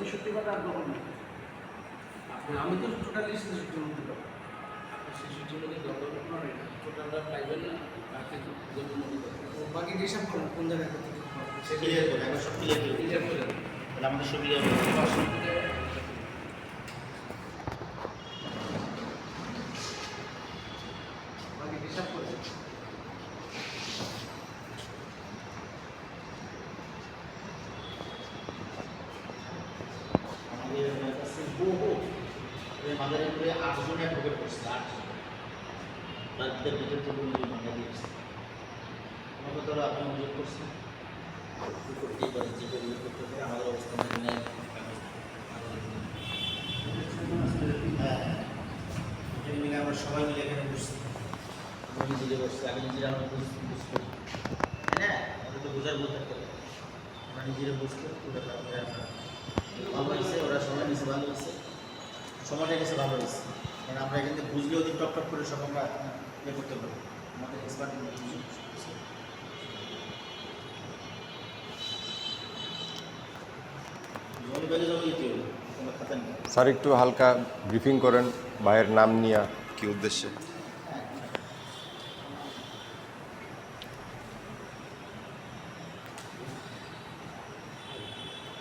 ছেষট্টি কথা আর আপনি আমি তো টোটালি পাবো আপনি ছেষট্টির মধ্যে দখল টোটালটা পাইবেন না বাকি বাকি হিসাব করেন কোন জায়গায় কত হচ্ছে। ক্লিয়ার করে সব ক্লিয়ার করে আমাদের সুবিধা হবে পাঁচশো থেকে বাকি হিসাব করেন আমাদের কাছে বহু আমাদের উপরে আটজন অ্যাডভোকেট করছে। আটজন তাদের ভিতর থেকে উনি মামলা দিয়েছে আমাকে ধরো আপনি অভিযোগ করছেন? করতেই পারে, যে অভিযোগ করতে পারে, আমাদের অবস্থান নেয় হ্যাঁ। মিলে আমরা সবাই মিলে এখানে বসছি। আমরা নিজেরা বসছি আগে নিজেরা আমরা বুঝ- বুঝতে তাই না? আমাদের তো বোঝার ভুল থাকতে পারে আমরা নিজেরা বুঝতে পুরো তারপরে আমরা ভালো হয়েছে, ওরা সবাই নিচে ভালো হয়েছে। সময়টা গেছে ভালো হয়েছে। কারণ আমরা এখান থেকে বুঝলে ওদের টপ টপ করে সব আমরা ইয়ে করতে পারি। আমাদের এক্সপার্ট স্যার একটু হালকা ব্রিফিং করেন ভাইয়ের নাম নিয়ে। কি উদ্দেশ্যে?